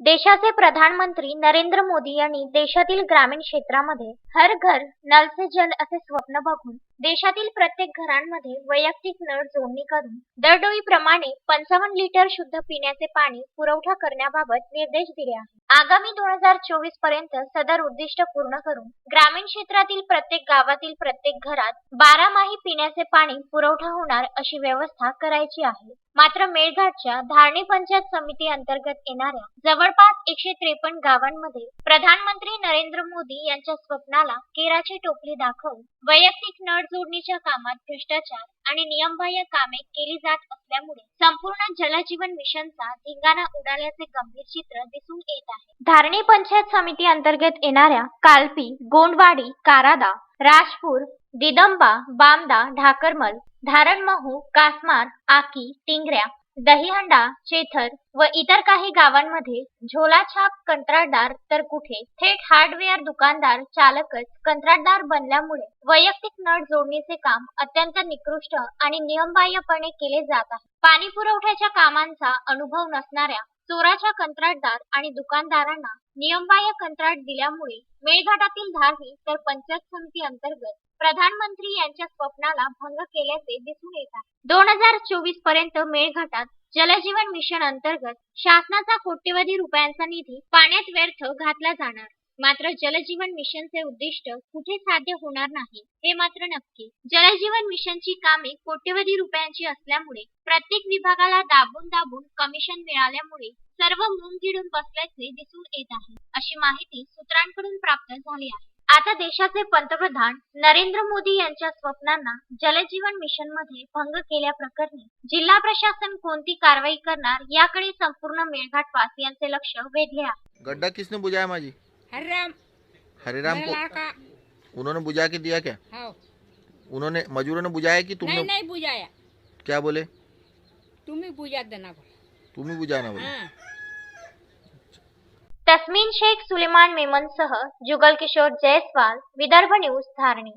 देशाचे प्रधानमंत्री नरेंद्र मोदी यांनी देशातील ग्रामीण क्षेत्रामध्ये हर घर नल से जल असे स्वप्न बघून देशातील प्रत्येक घरांमध्ये वैयक्तिक नळ जोडणी करून दरडोईप्रमाणे पंचावन्न लिटर शुद्ध पिण्याचे पाणी पुरवठा करण्याबाबत निर्देश दिले आहेत. आगामी दोन हजार चोवीसपर्यंत सदर उद्दिष्ट पूर्ण करून ग्रामीण क्षेत्रातील प्रत्येक गावातील प्रत्येक घरात बारामाही पिण्याचे पाणी पुरवठा होणार अशी व्यवस्था करायची आहे. मात्र मेळघाटच्या धारणी पंचायत समिती अंतर्गत येणाऱ्या जवळपास एकशे त्रेपन्न गावांमध्ये प्रधानमंत्री नरेंद्र मोदी यांच्या स्वप्नाला केराची टोपली दाखवून वैयक्तिक नळ जोडणीच्या कामात भ्रष्टाचार आणि नियमबाह्य कामे केली जात असल्यामुळे संपूर्ण जलजीवन मिशनचा धिंगाणा उडाल्याचे गंभीर चित्र दिसून येत आहे. धारणी पंचायत समिती अंतर्गत येणाऱ्या कालपी गोंडवाडी कारादा राजपूर दिदंबा बामदा ढाकरमल धारणमहू कासमार आकी टिंगऱ्या दहीहंडा चेथर व इतर काही गावांमध्ये झोलाछाप कंत्राटदार तर कुठे? थेट हार्डवेअर दुकानदार चालकच कंत्राटदार बनल्यामुळे वैयक्तिक नळ जोडणीचे काम अत्यंत निकृष्ट आणि नियमबाह्यपणे केले जात आहे. पाणी पुरवठ्याच्या कामांचा अनुभव नसणाऱ्या चोराच्या कंत्राटदार आणि दुकानदारांना नियमबाह्य कंत्राट दिल्यामुळे मेळघाटातील धारही तर पंचायत समिती अंतर्गत प्रधानमंत्री यांच्या स्वप्नाला भंग केल्याचे दिसून येत आहे. दोन हजार चोवीसपर्यंत मेळघाटात जलजीवन मिशन अंतर्गत शासनाचा कोट्यवधी रुपयांचा निधी पाण्यात व्यर्थ घातला जाणार. मात्र जलजीवन मिशनचे उद्दिष्ट कुठे साध्य होणार नाही हे मात्र नक्की. जलजीवन मिशनची कामे कोट्यवधी रुपयांची असल्यामुळे प्रत्येक विभागाला दाबून दाबून कमिशन मिळाल्यामुळे सर्व मुंगिडून बसल्याचे दिसून येत आहे अशी माहिती सूत्रांकडून प्राप्त झाली आहे. आता देशाचे पंतप्रधान नरेंद्र मोदी यांच्या स्वप्नांना जलजीवन मिशनमध्ये भंग केल्याप्रकरणी जिल्हा प्रशासन कोणती कारवाई करणार याकडे संपूर्ण मेळघाट वासियांचे लक्ष वेधले आहे. गड्डा किसने बुजाय माझी? हरिराम। हरिराम को उन्होंने बुझा के दिया क्या? हाँ। उन्होंने मजूरों ने बुझाया कि तुमने नहीं नहीं बुझाया। क्या बोले? तुम ही बुझा देना बोला। तुम ही बुझाना बोले। हाँ। तस्मीन शेख सुलेमान मेमनसह जुगल किशोर जयस्वाल विदर्भ न्यूज़ धारणी।